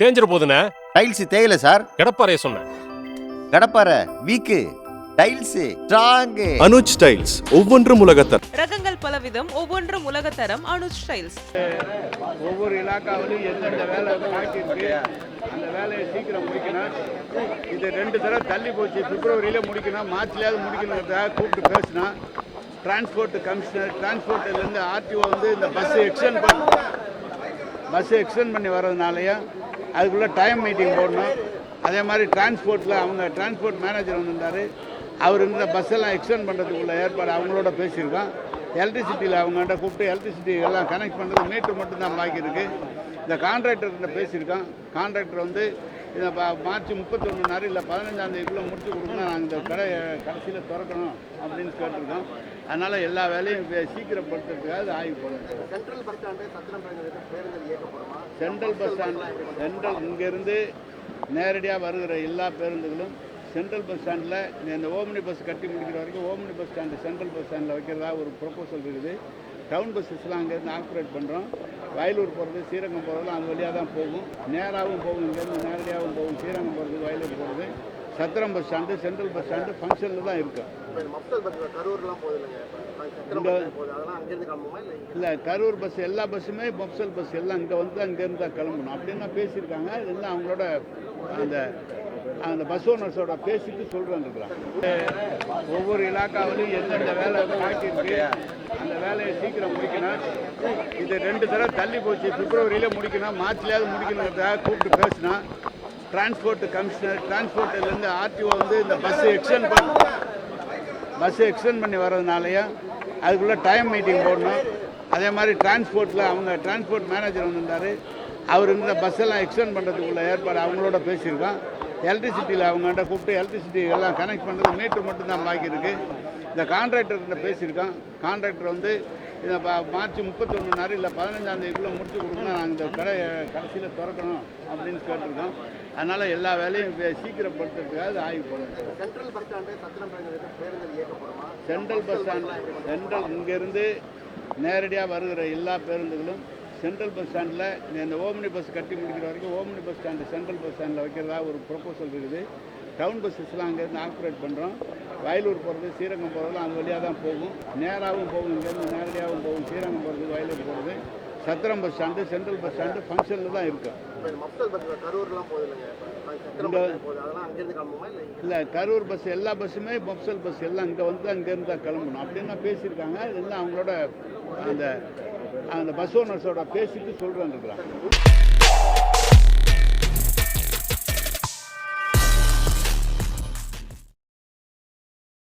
தேஞ்சிட போதுண்ணே. Tiles தேயில sir. கிடப்பாறைய சொன்னேன். கடப்பாறை weak tiles strong Anuj styles ஒவ்வொன்றும் உலகத்தர். ரகங்கள் பலவிதம் ஒவ்வொன்றும் உலகத்தரம் அனுஜ் ஸ்டைல்ஸ் ஒவ்வொரு இலாக்காவிலும் எந்தெந்த வேலை பாக்கி இருக்கு அந்த வேலையை சீக்கிரம் முடிக்கணும். இது ரெண்டு தடவை தள்ளி போச்சு. பிப்ரவரியில முடிக்கணும் மார்ச்லயாவது முடிக்கணுங்கிறதுக்காக கூப்பிட்டு பேசினோம். டிரான்ஸ்போர்ட் கமிஷனர் டிரான்ஸ்போர்ட்லேருந்து ஆர்டிஓ வந்து இந்த பஸ்ஸை எக்ஸ்டெண்ட் பண்ண பஸ்ஸை எக்ஸ்டெண்ட் பண்ணி வர்றதுனாலயும் அதுக்குள்ளே டைம் மீட்டிங் போடணும். அதே மாதிரி டிரான்ஸ்போர்ட்டில் அவங்க டிரான்ஸ்போர்ட் மேனேஜர் வந்திருந்தார். அவர் இந்த பஸ்ஸெல்லாம் எக்ஸ்டெண்ட் பண்ணுறதுக்குள்ள ஏற்பாடு அவங்களோட பேசியிருக்கோம். எலக்ட்ரிசிட்டியில் அவங்கள்ட்ட கூப்பிட்டு எலக்ட்ரிசிட்டி எல்லாம் கனெக்ட் பண்ணுறது மீட்டர் மட்டும்தான் பாக்கி இருக்குது இந்த கான்ட்ராக்டர்கிட்ட பேசியிருக்கோம். கான்ட்ராக்டர் வந்து இதை ப- மார்ச் முப்பத்தொன்று நாள் இல்லை பதினஞ்சாம் தேதிக்குள்ளே முடிச்சு கொடுக்கணும் நாங்கள் இந்த கடையை கடைசியில் திறக்கணும் அப்படின்னு கேட்டிருக்கோம். அதனால் எல்லா வேலையும் சீக்கிரப்படுத்துறதுக்காக ஆய்வு பண்ணணும் சென்ட்ரல் பஸ் ஸ்டாண்ட் சென்ட்ரல் இங்கேருந்து நேரடியாக வருகிற எல்லா பேருந்துகளும் சென்ட்ரல் பஸ் ஸ்டாண்டில் இந்த ஓம்னி பஸ் கட்டி முடிக்கிற வரைக்கும் omni bus stand central bus ஸ்டாண்டில் வைக்கிறதா ஒரு ப்ரொபோசல் இருக்குது. டவுன் பஸ்ஸஸ்லாம் அங்கேருந்து ஆப்ரேட் பண்ணுறோம் வயலூர் போகிறது ஸ்ரீரங்கம் போகிறதுலாம் அது வழியாக தான் போகும். நேராகவும் போகும் இங்கேருந்து நேரடியாகவும் போகும். ஸ்ரீரங்கம் போகிறது வயலூர் போகிறது Chathiram bus stand central bus stand ஃபங்க்ஷனில் தான் இருக்கும் இல்லை கரூர் பஸ் எல்லா பஸ்ஸுமே மப்சல் பஸ் எல்லாம் இங்கே வந்து அங்கேருந்து தான் கிளம்பணும். அப்படின்னு தான் பேசியிருக்காங்க இதெல்லாம் அவங்களோட அந்த அந்த பஸ் ஓனர்ஸோட பேசிட்டு சொல்கிறேன் ஒவ்வொரு இலாக்காவிலும் எந்தெந்த வேலை காட்டியிருக்கு அந்த வேலையை சீக்கிரம் முடிக்கணும். இது ரெண்டு தடவை தள்ளி போச்சு. பிப்ரவரியில முடிக்கணும் மார்ச்லயாவது முடிக்கணுங்கிறதுக்காக கூப்பிட்டு பேசினா டிரான்ஸ்போர்ட் கமிஷனர் டிரான்ஸ்போர்ட்லேருந்து ஆர்டிஓ வந்து இந்த பஸ்ஸு எக்ஸ்டெண்ட் பண்ண பஸ்ஸு எக்ஸ்டெண்ட் பண்ணி வர்றதுனாலையும் அதுக்குள்ளே டைம் மீட்டிங் போடணும். அதே மாதிரி டிரான்ஸ்போர்ட்டில் அவங்க டிரான்ஸ்போர்ட் மேனேஜர் வந்திருந்தார். அவர் இந்த பஸ்ஸெல்லாம் எக்ஸ்டெண்ட் பண்ணுறதுக்குள்ள ஏற்பாடு அவங்களோட பேசியிருக்கோம். எலக்ட்ரிசிட்டியில் அவங்கள்ட்ட கூப்பிட்டு எலக்ட்ரிசிட்டி எல்லாம் கனெக்ட் பண்ணுறது மீட்டர் மட்டும்தான் பாக்கி இருக்குது இந்த கான்ட்ராக்டர்கிட்ட பேசியிருக்கோம். கான்ட்ராக்டர் வந்து இதை ப- மார்ச் முப்பத்தொன்று நாள் இல்லை பதினஞ்சாம் தேதிக்குள்ளே முடிச்சு கொடுக்கணும். நாங்கள் இந்த கடையை கடைசியில் திறக்கணும் அப்படின்னு கேட்டிருக்கோம். அதனால் எல்லா வேலையும் சீக்கிரப்படுத்துறதுக்காக ஆய்வு பண்ணணும். சென்ட்ரல் பஸ் ஸ்டாண்ட் சென்ட்ரல் இங்கேருந்து நேரடியாக வருகிற எல்லா பேருந்துகளும் சென்ட்ரல் பஸ் ஸ்டாண்டில் இந்த ஓம்னி பஸ் கட்டி முடிக்கிற வரைக்கும் omni bus stand central bus ஸ்டாண்டில் வைக்கிறதா ஒரு ப்ரொபோசல் இருக்குது. டவுன் பஸ்ஸஸ்லாம் அங்கேருந்து ஆப்ரேட் பண்ணுறோம் வயலூர் போகிறது ஸ்ரீரங்கம் போகிறதுலாம் அது வழியாக தான் போகும். நேராகவும் போகும் இங்கேருந்து நேரடியாகவும் போகும். ஸ்ரீரங்கம் போகிறது வயலூர் போகிறது Chathiram bus stand central bus stand ஃபங்க்ஷனில் தான் இருக்கும் இல்லை கரூர் பஸ் எல்லா பஸ்ஸுமே மப்சல் பஸ் எல்லாம் இங்கே வந்து அங்கேருந்து தான் கிளம்பணும். அப்படின்னு தான் பேசியிருக்காங்க. இதெல்லாம் அவங்களோட அந்த அந்த பஸ் ஓனர்ஸோட பேசிட்டு சொல்கிறேன் இருக்கிறாங்க.